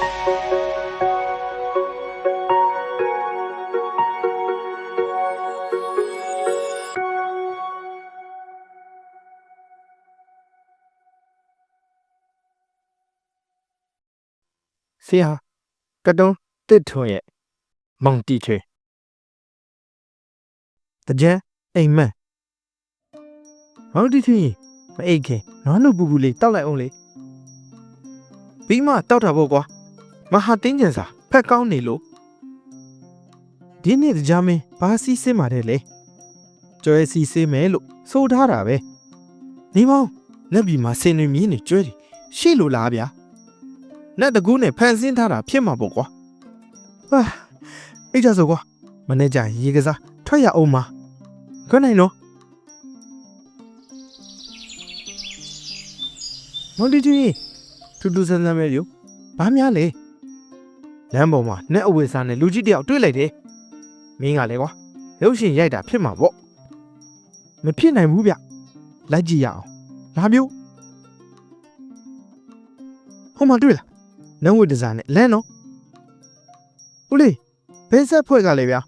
ဆရာကတုံးတစ်ထွန်ရဲ့မောင်တီချေတကြံအိမ်မက်မောင်တီချေမအိတ်ခင်နွားနုပူပူလေးတောက်လိုက်အောင်လေပြီးမှတောက်တာပေါ့ကွာ မဟာတင်းကျန်စာဖက်ကောင်းနေလို့ဒီနေ့တကြမင်းဘာစီးစင်းပါတယ်လေကျွဲစီးစင်းမယ်လို့ဆိုထားတာပဲနေမောင်လက်ပြီးမှာဆင်းနေမြင်းနေကျွဲတယ်ရှိလို့လားဗျာနဲ့တကူးနဲ့ဖန်ဆင်းထားတာဖြစ်မှာပေါ့ကွာဟာအိတ်ကြဆိုကွာမနေ့ကျရေကစားထွက်ရအောင်ပါခွနိုင်နော်မော်ဒီကြီးထူးထူးဆန်းဆန်းပဲယူဘာများလဲ လမ်းပေါ်မှာနဲ့အဝေစားနဲ့လူကြီးတယောက်တွေ့လိုက်တယ်မင်းကလည်းကွာရုပ်ရှင်ရိုက်တာဖြစ်မှာပေါ့မဖြစ်နိုင်ဘူးဗျလိုက်ကြည့်ရအောင်လာမျိုးဟိုမှာတွေ့လားနန်းဝတ်ဒီဇိုင်းနဲ့လမ်းနော်ဦးလေးဘယ်ဆက်ဖွဲ့ကလေးဗျာ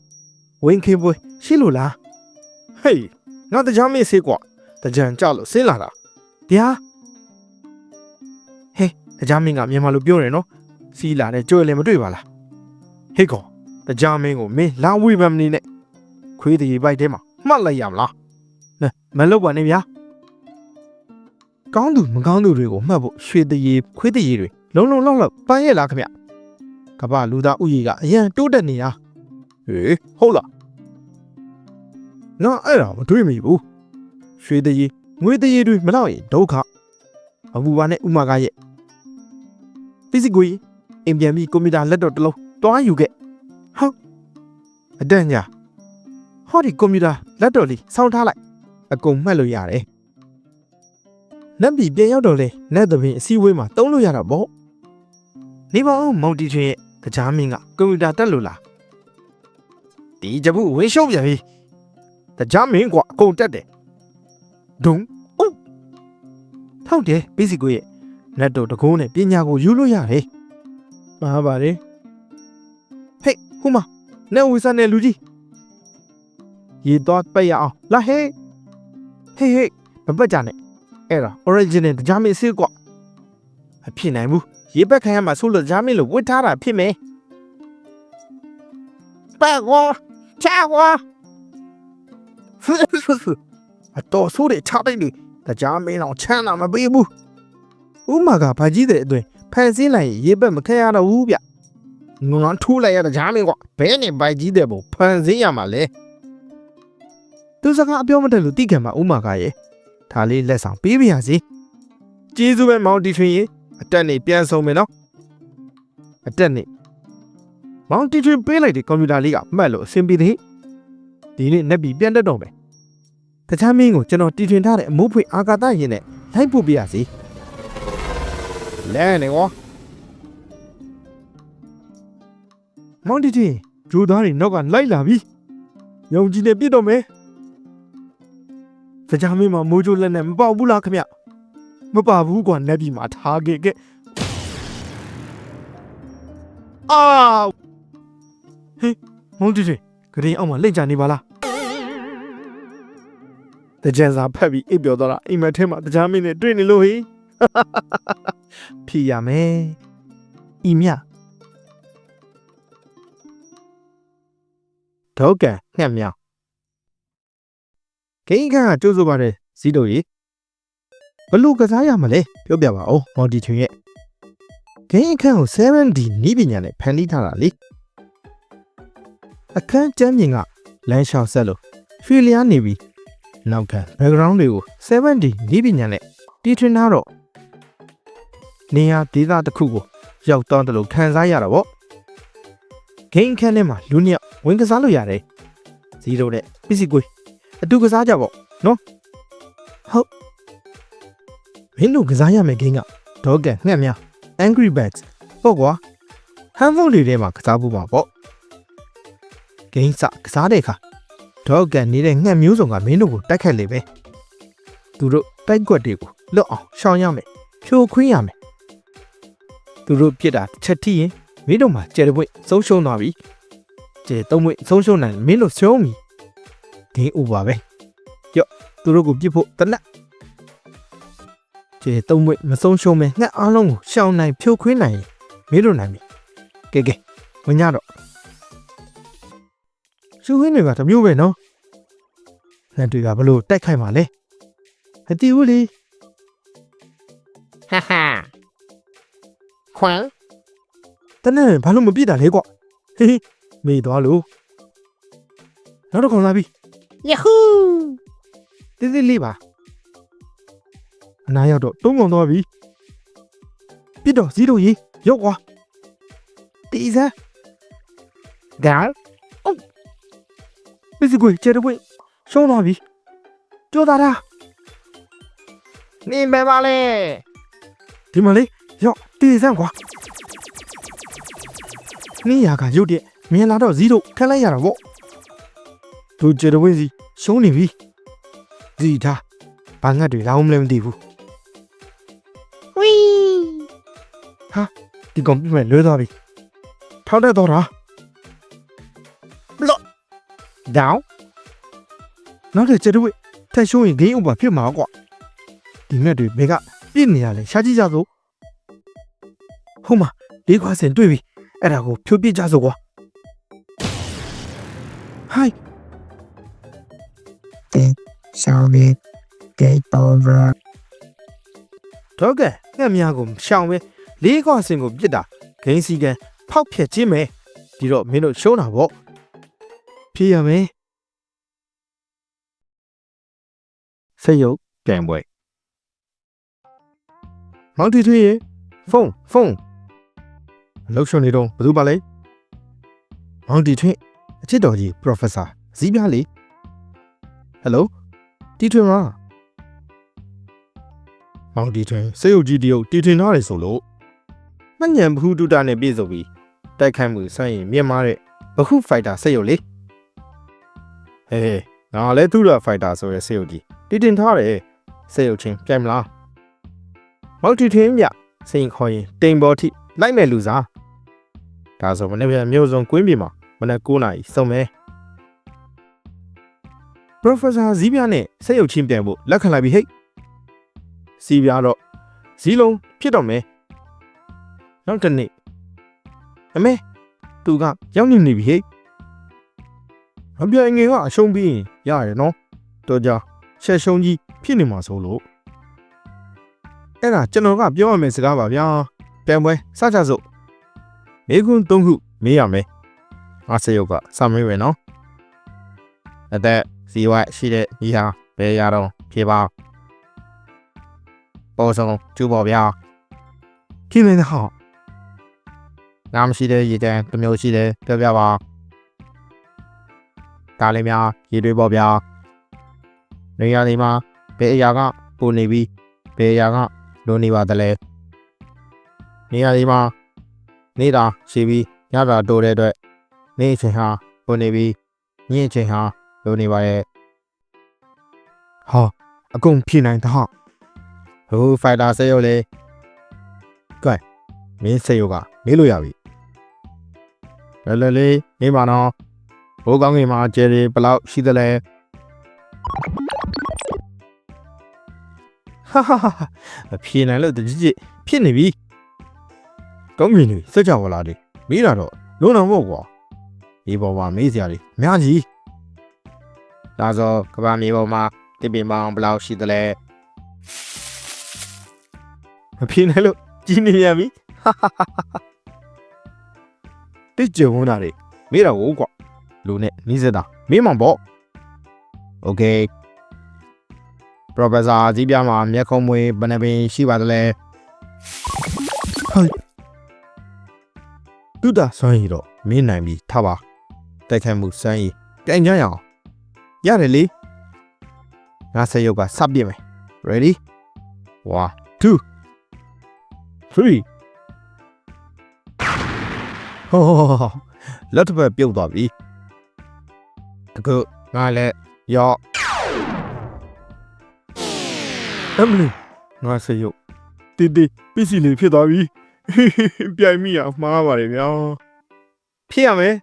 ဝင်းခင်းပွဲရှိလို့လားဟေးငါတကြားမင်းစေးကွာတကြံကြလို့ဆင်းလာတာတရားဟေးတကြားမင်းကမြန်မာလိုပြောတယ်နော် စီးလာတဲ့ကြွယ်လည်းမတွေ့ပါလားဟေးကောင်တကြားမင်းကိုမင်းလာဝိပမနေနဲ့ခွေးတရီပိုက်ထဲမှာမှတ်လိုက်ရမလားနဲမလုပ်ပါနဲ့ဗျာကောင်းသူမကောင်းသူတွေကိုမှတ်ဖို့ရွှေတရီခွေးတရီတွေလုံးလုံးလောက်လောက်ပန်းရဲ့လားခမကမ္ဘာလူသားဥယျာဉ်ကအရန်တိုးတက်နေတာဟေးဟုတ်လားငါအဲ့ဒါမတွေးမိဘူးရွှေတရေငွေတရေတွေမလောက်ရင်ဒုက္ခအဘူပါနဲ့ဥမာကရဲ့ပစ္စည်းကို အင်ပြန်ပြီးကွန်ပျူတာလက်တော့တစ်လုံးတွားယူခဲ့ဟုတ်အတန်ညာဟောဒီကွန်ပျူတာလက်တော့လေးစောင်းထားလိုက်အကုန်မှတ်လို့ရတယ်နက်ပြီပြန်ရောက်တော့လေနက်သပင်အစည်းအဝေးမှာတုံးလို့ရတာပေါ့နေပါဦးမောင်တီချွင်ရဲ့ကြားမင်းကကွန်ပျူတာတက်လို့လားဒီကြဘူးဝင်းရှုံးပြန်ပြီကြားမင်းကွာအကုန်တက်တယ်ဒုံအိုးထောက်တယ်ဘီစီကိုရဲ့လက်တော့တကုန်းနဲ့ပညာကိုယူလို့ရတယ် မှားပါတယ်ဟေးဟိုမနဲ့ဝီဆန်နဲ့လူကြီးရေတော့ပိတ်ရအောင်လာဟေးဟေးဟေးမပတ်ကြနဲ့အဲ့ဒါ original ကြားမင်းစစ်ကွာမဖြစ်နိုင်ဘူးရေပက်ခံရမှာဆိုလို့ဂျာမင်းလို့ဝစ်ထားတာဖြစ်မယ်ပတ်ကွာချာကွာအတော်ဆိုးတဲ့ချတဲ့လူတကြားမင်းအောင်ချမ်းသာမပေးဘူးဥမာကဘာကြီးတဲ့အတွင် ဖန်ဆင်းလိုက်ရင်ရေပက်မခံရတော့ဘူးဗျငွန်ထိုးလိုက်ရတဲ့ဂျာမင်းကွာဘဲနဲ့ဘိုက်ကြီးတဲ့ဘုံဖန်ဆင်းရမှာလေသူစကားအပြောမတတ်လို့တိခံမှာဥမာကရဲ့ဒါလေးလက်ဆောင်ပေးပါရစေကျေးဇူးပဲမောင်တီထွင်ရေအတက်နေပြန်ဆုံးမယ်နော်အတက်နေမောင်တီထွင်ပေးလိုက်တဲ့ကွန်ပျူတာလေးကမှတ်လို့အဆင်ပြေသေးဒီနေ့နက်ပြီးပြန်တက်တော့မယ်တခြားမင်းကိုကျွန်တော်တီထွင်ထားတဲ့အမိုးဖွင့်အာကာသရင်နဲ့လိုက်ပို့ပြရစီ လဲနေဝမောင်တီထွင်ဂျိုသားတွေနောက်ကလိုက်လာပြီယုံကြည်နေပြစ်တော့မယ်တခြားမင်းမှာမိုးချိုးလက်နဲ့မပေါက်ဘူးလားခမမပါဘူးကွာနက်ပြည်မှာထားခဲ့ခဲ့အာဟေးမုန်းတီတီဂရင်းအောင်မှာလိမ့်ကြနေပါလားတကြံစာဖက်ပြီးအိပ်ပျော်တော့တာအိမ်မက်ထဲမှာတကြားမင်းနဲ့တွေ့နေလို့ဟေး ဖြီရမယ်ဤမြဒေါကန်ငှက်မြောင်ဂိမ်းခန့်ကကြိုးစိုးပါတယ်ဇီးတို့ကြီးဘလို့ကစားရမလဲပြောပြပါဦးမော်တီချွင်ရဲ့ဂိမ်းအခန်းကို 7D နီးပညာနဲ့ဖန်တီးထားတာလေအခန်းကျမ်းမြင်ကလမ်းလျှောက်ဆက်လို့ရွှေလျားနေပြီးနောက်ခံ background တွေကို 7D နီးပညာနဲ့တီထွင်ထားတော့ နေရာဒေသတစ်ခုကိုရောက်တော့တယ်လို့ခံစားရတာပေါ့ဂိမ်းအခန်းထဲမှာလူနှစ်ယောက်ဝင်ကစားလို့ရတယ်ဇီးရိုနဲ့ပစ္စည်းကွေးအတူကစားကြပေါ့နော်ဟုတ်မင်းတို့ကစားရမယ့်ဂိမ်းကဒေါကန်ငှက်များ Angry Birds ပေါ့ကွာဟန်ဖုန်းတွေထဲမှာကစားဖို့ပါပေါ့ဂိမ်းစကစားတဲ့အခါဒေါကန်နေတဲ့ငှက်မျိုးစုံကမင်းတို့ကိုတိုက်ခတ်လေပဲသူတို့တိုက်ကွက်တွေကိုလွတ်အောင်ရှောင်ရမယ်ဖြိုခွင်းရမယ် သူတို့ပြစ်တာတစ်ချက်ထိရင်မင်းတို့မှာကျဲတဲ့ပွင့်ဆုံးရှုံးသွားပြီကျဲသုံးပွင့်ဆုံးရှုံးနိုင်ရင်မင်းတို့ရှုံးပြီဒင်းဥပါပဲကြော့သူတို့ကိုပြစ်ဖို့တနက်ကျဲသုံးပွင့်မဆုံးရှုံးမဲငှက်အားလုံးကိုရှောင်းနိုင်ဖြိုခွင်းနိုင်ရင်မင်းတို့နိုင်ပြီကဲကဲဝင်ကြတော့ရှူခင်းတွေကတစ်မျိုးပဲနော်လက်တွေကဘလို့တိုက်ခိုက်မှာလဲမသိဘူးလေ哈 ခွန်းတနေ့ဘာလို့မပြစ်တာလဲကွဟေးမေ့သွားလို့နောက်တစ်ခုလာပြီယဟူးတိတိလေးပါအနာရောက်တော့တုံးကုန်သွားပြီပြစ်တော့ဇီးတို့ရေရောက်ကွာတီးစားဂါလ်အော်ဘစ်ကွေကျတဲ့ဝင်းရှုံးသွားပြီကြောတာတာနင်းပဲပါလေဒီမလေးရော့ တီးစမ်းကွာနေရကရုတ်တဲ့မြင်လာတော့ဇီးတို့ထမ်းလိုက်ရတာပေါ့သူကျဲတဲ့ပွင့်စီရှုံးနေပြီဇီးထားဘာငတ်တွေလာအောင်မလဲမသိဘူး喂，ဒီကောင်ပြမဲ့လွဲသွားပြီထောက်တဲ့တော့တာ down，နောက်တဲ့ကျတဲ့ဝိထက်ရှုံးရင်ဂိမ်းဥပဖြစ်မှာကွာဒီငှက်တွေဘယ်ကပြစ်နေရလဲရှားကြည့်ကြစို့ ဟုတ်မှာလေးခွာစင်တွေ့ပြီအဲ့ဒါကိုဖြိုးပြစ်ကြစို့ကွာဟိုင်း Sorry, game over. တော့ကဲငှက်များကိုရှောင်ပဲလေးခွာစင်ကိုပြစ်တာဂိမ်းစီကန်ဖောက်ဖြက်ခြင်းပဲဒီတော့မင်းတို့ရှုံးတာပေါ့ဖြေရမယ်ဆက်ရုပ်ပြန်ပွဲမောင်တီထွေးရေဖုန်းဖုန်း အလောက်ရှုံနေတော့ဘယ်သူပါလဲမောင်တီထွေးအချစ်တော်ကြီး Professor ဇီးပြားလေဟယ်လိုတီထွေးမမောင်တီထွေးစေရုပ်ကြီးတရုပ်တီထွေးနားတယ်ဆိုလို့မှညံဘူးတူတာနဲ့ပြည့်စုံပြီးတိုက်ခိုက်မှုဆိုရင်မြင့်မားတဲ့ဘခုဖိုက်တာစေရုပ်လေဟေးငါလည်းသူ့ရဖိုက်တာဆိုရဲစေရုပ်ကြီးတီတင်ထားတယ်စေရုပ်ချင်းပြိုင်မလားမောင်တီထွေးမြစိန်ခေါ်ရင်တိမ်ပေါ်ထိလိုက်မဲ့လူစား ဒါဆိုမနေ့ကမျိုးစုံကွင်းပြေမှာမနေ့9နာရီစုံမဲ Professor ဇီးပြနဲ့ဆက်ရုပ်ချင်းပြန်ဖို့လက်ခံလိုက်ပြီဟိတ်စီးပြတော့ဇီးလုံးဖြစ်တော့မယ်နောက်တစ်နေ့အမေသူကရောက်နေနေပြီဟိတ်အပြိုင်ငယ်ကအရှုံးပြီးရင်ရရနော်တော်ကြချက်ရှုံးကြီးဖြစ်နေမှာဆိုလို့အဲ့ဒါကျွန်တော်ကပြောရမယ့်စကားပါဗျာပြန်ပွဲစကြစို့ မေကွန်းသုံးခုမေးရမယ်အဆေရုပ်ကစမေးပဲနော်အသက်ဇီဝရှိတဲ့ညီဟာဘယ်ရတော့ဖြေပါပေါ်ဆုံးကျူပေါ်ဗျာခိမင်းဟောနာမရှိတဲ့ရည်တန်းတစ်မျိုးရှိတယ်ပြောပြပါဒါလေးများရည်တွေးပေါ်ဗျာနေရာဒီမှာဘယ်အရာကပူနေပြီးဘယ်အရာကလိုနေပါသလဲနေရာဒီမှာ နေတာရှိပြီးညတာတိုးတဲ့အတွက်နေအချိန်ဟာပူနေပြီးညအချိန်ဟာလိုနေပါရဲ့ဟာအကုန်ဖြေနိုင်တာဟာဟိုဖိုက်တာစေရုပ်လေကဲမင်းစေရုပ်ကမေးလို့ရပြီလဲလဲလေးနေပါနော်ဘိုးကောင်းကင်မှာကျယ်ရီဘယ်လောက်ရှိသလဲဟာဟာဟာမဖြေနိုင်လို့တကြည်ကြည်ဖြစ်နေပြီ ကောင်းကင်တွေစက်ကြဝဠာတွေမေးတာတော့လုံးအောင်ပေါ့ကွာဒီပေါ်မှာမေးစရာတွေအများကြီး ဒါဆိုကဘာမြေပေါ်မှာတိပင်ပေါင်းဘယ်လောက်ရှိသလဲမဖြေနိုင်လို့ကြီးနေရပြီတိကျဝန်တာတွေမေးတာကိုကွာလူနဲ့နီးစက်တာမေးမှာပေါ့โอเค Professor အကြီးပြမှာမျက်ခုံးမွေးဘယ်နှပင်ရှိပါသလဲဟုတ် တူတာဆွမ်းရည်တော့မင်းနိုင်ပြီထားပါတိုက်ခိုက်မှုဆွမ်းရည်ကြိုင်ကြရအောင်ရတယ်လေငါဆက်ရုပ်ကစပြစ်မယ် ready 1 2 3ဟောလက်တစ်ဖက်ပြုတ်သွားပြီအခုငါလည်းရော့အမလီငါဆက်ရုပ်တီတီပစ္စည်းလေးဖြစ်သွားပြီ ပြိုင်မိရမှားပါတယ်ဗျာဖြစ်ရမယ်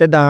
တတာ